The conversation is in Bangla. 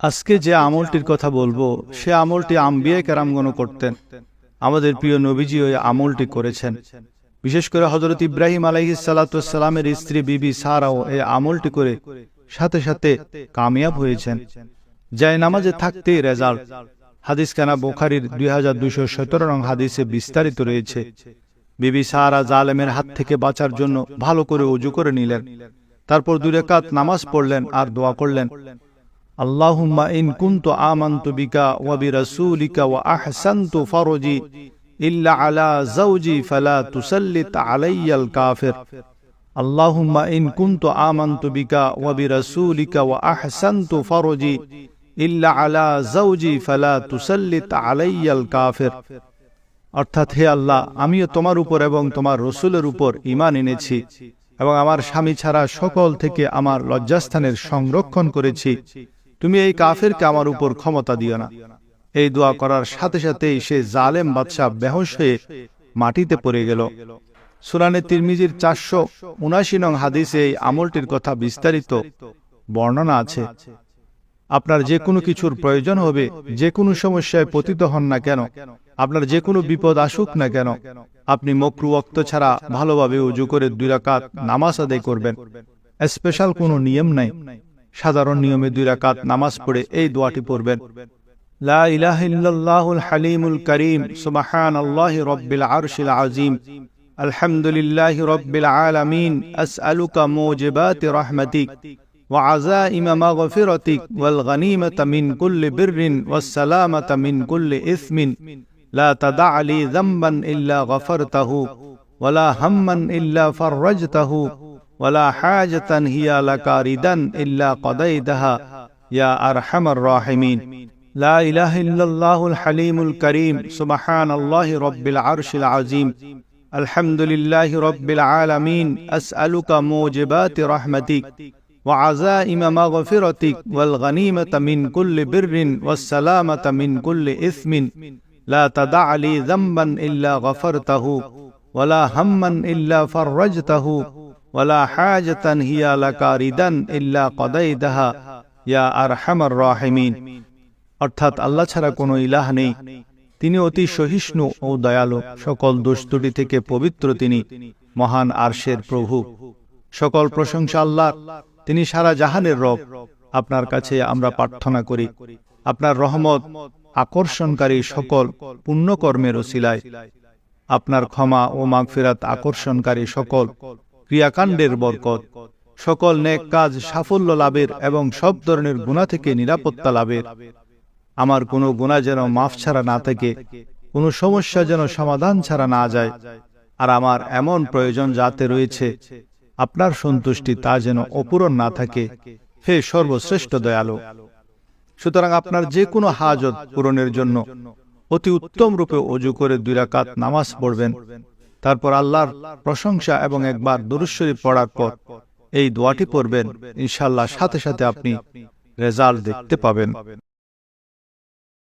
আজকে যে আমলটির কথা বলব, সে আমলটি আম্বিয়া কেরামগণ করতেন। আমাদের প্রিয় নবীজি ওই আমলটি করেছেন। বিশেষ করে হজরত ইব্রাহিম আলাইহি সালাতামের স্ত্রী বিবি সারাও এই আমলটি করে সাথে সাথে কামিয়াব হয়েছেন। যায় নামাজে থাকতেই রেজাল্ট। হাদিস কানা বোখারির দুই হাজার দুইশো সতেরো রং হাদিসে বিস্তারিত রয়েছে। বিবি সাহারা জালেমের হাত থেকে বাঁচার জন্য ভালো করে উজু করে নিলেন। তারপর দুই রেকাত নামাজ পড়লেন আর দোয়া করলেন। বিকা ওয়া বিরাসূলিকা ওয়া আহসানতু ফারজি ইল্লা আলা যাওজি ফালা তুসাল্লিত আলাইয়াল কাফির। আল্লাহুম্মা ইন কুনতু আমানতু বিকা ওয়া বিরাসূলিকা ওয়া আহসানতু ফারজি ইল্লা আলা যাওজি ফালা তুসাল্লিত আলাইয়াল কাফির। অর্থাৎ হে আল্লাহ, আমিও তোমার উপর এবং তোমার রসুলের উপর ইমান এনেছি এবং আমার স্বামী ছাড়া সকল থেকে আমার লজ্জাস্থানের সংরক্ষণ করেছি। তুমি এই কাফেরকে আমার উপর ক্ষমতা দিও না। এই দোয়া করার সাথে সাথেই সে জালেম বাদশাহ বেহস হয়ে মাটিতে পড়ে গেল। সুরানে তিরমিজির চারশো উনাশি নং হাদিসে এই আমলটির কথা বিস্তারিত বর্ণনা আছে। আপনার যে কোনো কিছুর প্রয়োজন হবে, যে কোনো সমস্যায় পতিত হন না কেন। আপনার যে কোনো বিপদ আসুক না কেন। আপনি মকরু অক্ত ছাড়া ভালোভাবে উজু করে দুই রাকাত নামাজ আদায় করবেন। স্পেশাল কোনো নিয়ম নাই। সাধারণ নিয়মে দুই রাকাত নামাজ পড়ে এই দোয়াটি পড়বেন লা ইলাহা ইল্লাল্লাহুল হালিমুল করিম সুবহানাল্লাহি রাব্বিল আরশিল আযীম আলহামদুলিল্লাহি রাব্বিল আলামিন আসআলুকা মুজিবাতি রাহমাতিক وعزائم مغفرتك والغنيمة من كل بر والسلامة من كل إثم لا تدع لي ذنبا إلا غفرته ولا هما إلا فرجته ولا حاجة هي لك ردا إلا قضيتها يا أرحم الراحمين. لا إله إلا الله الحليم الكريم سبحان الله رب العرش العظيم. الحمد لله رب العالمين أسألك موجبات رحمتك وعزائم مغفرتك والغنيمة من كل بر والسلامة من كل إثم. لا تدع لي ذنبا إلا غفرته ولا هما إلا فرجته. অর্থাৎ আল্লাহ ছাড়া কোনো ইলাহ নেই। তিনি অতি সহিষ্ণু ও দয়ালু। সকল দুষ্টুটি থেকে পবিত্র তিনি, মহান আরশের প্রভু। সকল প্রশংসা আল্লাহ তিনি সারা জাহানের রব। আপনার কাছে আমরা প্রার্থনা করি। আপনার রহমত আকর্ষণকারী সকল পুণ্যকর্মের ওসিলায়। আপনার ক্ষমা ও মাগফিরাত আকর্ষণকারী সকল ক্রিয়াকাণ্ডের বরকত। সকল নেক কাজ সাফল্য লাভের এবং সব ধরনের গুণা থেকে নিরাপত্তা লাভের। আমার কোনো গুণা যেন মাফ ছাড়া না থাকে, কোনো সমস্যা যেন সমাধান ছাড়া না যায়। আর আমার এমন প্রয়োজন যাতে রয়েছে, আপনার সন্তুষ্টি তা যেন অপূরণ না থাকে। হে সর্বশ্রেষ্ঠ দয়ালু, সুতরাং আপনার যে কোনো হাজত পূরণের জন্য অতি উত্তম রূপে অজু করে দুই রাকাত নামাজ পড়বেন। তারপর আল্লাহর প্রশংসা এবং একবার দুরুশ্বরী পড়ার পর এই দোয়াটি পড়বেন। ইনশাল্লাহ সাথে সাথে আপনি রেজাল্ট দেখতে পাবেন।